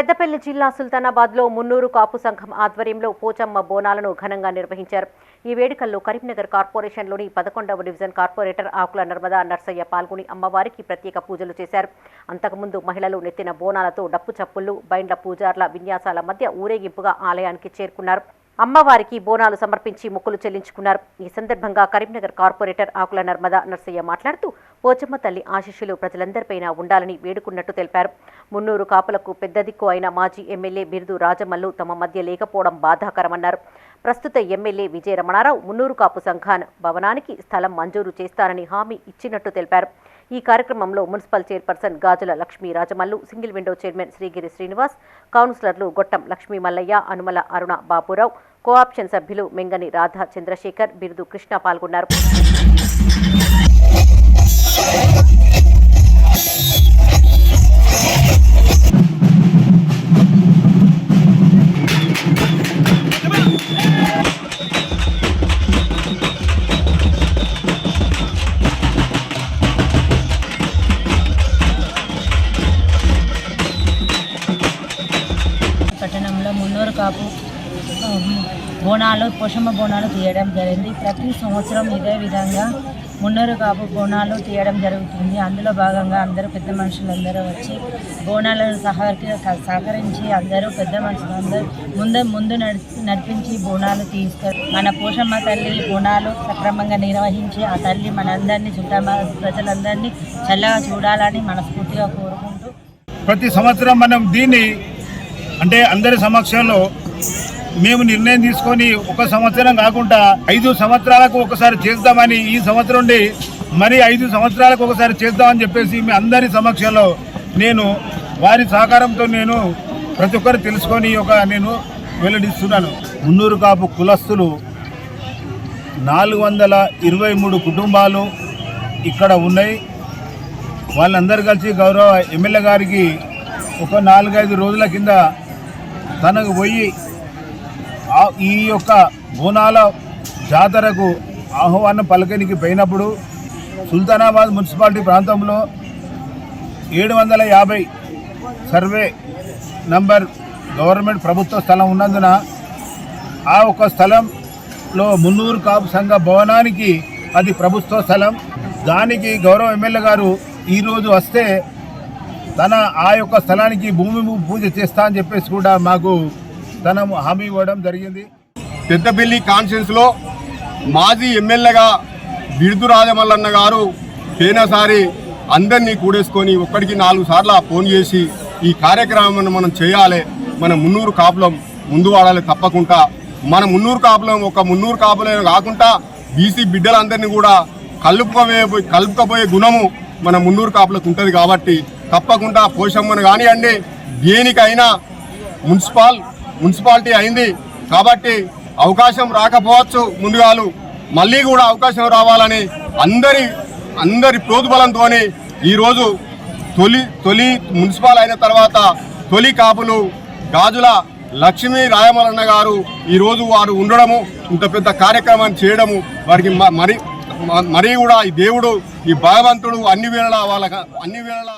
పెద్దపల్లి జిల్లా సుల్తానాబాద్లో మున్నూరు కాపు సంఘం ఆధ్వర్యంలో పోచమ్మ బోనాలను ఘనంగా నిర్వహించారు. ఈ వేడుకల్లో కరీంనగర్ కార్పొరేషన్లోని పదకొండవ డివిజన్ కార్పొరేటర్ ఆకుల నర్మదా నర్సయ్య పాల్గొని అమ్మవారికి ప్రత్యేక పూజలు చేశారు. అంతకుముందు మహిళలు నెత్తిన బోనాలతో డప్పు చప్పుళ్ళు బైండ్ల పూజార్ల విన్యాసాల మధ్య ఊరేగింపుగా ఆలయానికి చేరుకున్నారు. అమ్మవారికి బోనాలు సమర్పించి మొక్కులు చెల్లించుకున్నారు. ఈ సందర్భంగా కరీంనగర్ కార్పొరేటర్ ఆకుల నర్మదా నర్సయ్య మాట్లాడుతూ పోచమ్మ తల్లి ఆశీస్సులు ప్రజలందరిపైన ఉండాలని వేడుకున్నట్టు తెలిపారు. మున్నూరు కాపులకు పెద్ద దిక్కు అయిన మాజీ ఎమ్మెల్యే బిరుదు రాజమల్లు తమ మధ్య లేకపోవడం బాధాకరమన్నారు. ప్రస్తుత ఎమ్మెల్యే విజయ రమణారావు మున్నూరు కాపు సంఘాన్ భవనానికి స్థలం మంజూరు చేస్తారని హామీ ఇచ్చినట్టు తెలిపారు. ఈ కార్యక్రమంలో municipal chairperson Gajula Lakshmi Rajamallu single window chairman Srigiri Srinivas కౌన్సిలర్లు గొట్టం లక్ష్మీ మల్లయ్య అనుమల అరుణ బాపురావు కోఆప్షన్ సభ్యులు మెంగని రాధా చంద్రశేఖర్ బిరుదు కృష్ణ పాల్గొన్నారు. బోనాలు పోషమ్మ బోనాలు తీయడం జరిగింది. ప్రతి సంవత్సరం ఇదే విధంగా మున్నూరు కాపు బోనాలు తీయడం జరుగుతుంది. అందులో భాగంగా అందరూ పెద్ద మనుషులందరూ వచ్చి బోనాలను సహకరి సహకరించి అందరూ పెద్ద మనుషులందరూ ముందు ముందు నడిపించి బోనాలు తీస్తారు. మన పోషమ్మ తల్లి బోనాలు సక్రమంగా నిర్వహించి ఆ తల్లి మనందరినీ చుట్టమ ప్రజలందరినీ చల్లగా చూడాలని మనస్ఫూర్తిగా కోరుకుంటూ ప్రతి సంవత్సరం మనం దీన్ని అంటే అందరి సమక్షంలో మేము నిర్ణయం తీసుకొని ఒక సంవత్సరం కాకుండా ఐదు సంవత్సరాలకు ఒకసారి చేద్దామని ఈ సంవత్సరం నుండి మరి ఐదు సంవత్సరాలకు ఒకసారి చేద్దామని చెప్పేసి మీ అందరి సమక్షంలో నేను వారి సహకారంతో నేను ప్రతి ఒక్కరు తెలుసుకొని ఒక నేను వెల్లడిస్తున్నాను. మున్నూరు కాపు కులస్తులు నాలుగు వందల ఇరవై మూడు కుటుంబాలు ఇక్కడ ఉన్నాయి. వాళ్ళందరూ కలిసి గౌరవ ఎమ్మెల్యే గారికి ఒక నాలుగైదు రోజుల కింద తనకు పోయి ఈ యొక్క బోనాల జాతరకు ఆహ్వానం పలకనికి పోయినప్పుడు సుల్తానాబాద్ మున్సిపాలిటీ ప్రాంతంలో ఏడు వందల యాభై సర్వే నంబర్ గవర్నమెంట్ ప్రభుత్వ స్థలం ఉన్నందున ఆ ఒక స్థలంలో మున్నూరు కాపు సంఘ భవనానికి అది ప్రభుత్వ స్థలం. దానికి గౌరవ ఎమ్మెల్యే గారు ఈరోజు వస్తే తన ఆ యొక్క స్థలానికి భూమి పూజ చేస్తా అని చెప్పేసి కూడా మాకు తన హామీ ఇవ్వడం జరిగింది. పెద్దపల్లి కాన్ఫరెన్స్లో మాజీ ఎమ్మెల్యేగా బిరుదు రాజమల్లన్న గారు పోయినసారి అందరినీ కూడేసుకొని ఒక్కడికి నాలుగు సార్లు ఫోన్ చేసి ఈ కార్యక్రమాన్ని మనం చేయాలి. మన మున్నూరు కాపులం ముందు వాడాలి తప్పకుండా. మన మున్నూరు కాపులం ఒక మున్నూరు కాపులే కాకుండా బీసీ బిడ్డలందరినీ కూడా కలుపుకోబోయే కలుపుకపోయే గుణము మన మున్నూరు కాపులకు ఉంటుంది కాబట్టి తప్పకుండా పోషమ్మను కానివ్వండి. దేనికైనా మున్సిపాల్ మున్సిపాలిటీ అయింది కాబట్టి అవకాశం రాకపోవచ్చు ముందుగాలు. మళ్ళీ కూడా అవకాశం రావాలని అందరి అందరి ప్రోద్బలంతో ఈరోజు తొలి తొలి మున్సిపాల్ అయిన తర్వాత తొలి కాపులు గాజుల లక్ష్మీ రాయమలన్న గారు ఈరోజు వారు ఉండడము ఇంత పెద్ద కార్యక్రమాన్ని చేయడము వారికి మ- మరి మరీ కూడా ఈ దేవుడు ఈ భగవంతుడు అన్ని వేళలా వాళ్ళ అన్ని వేళలా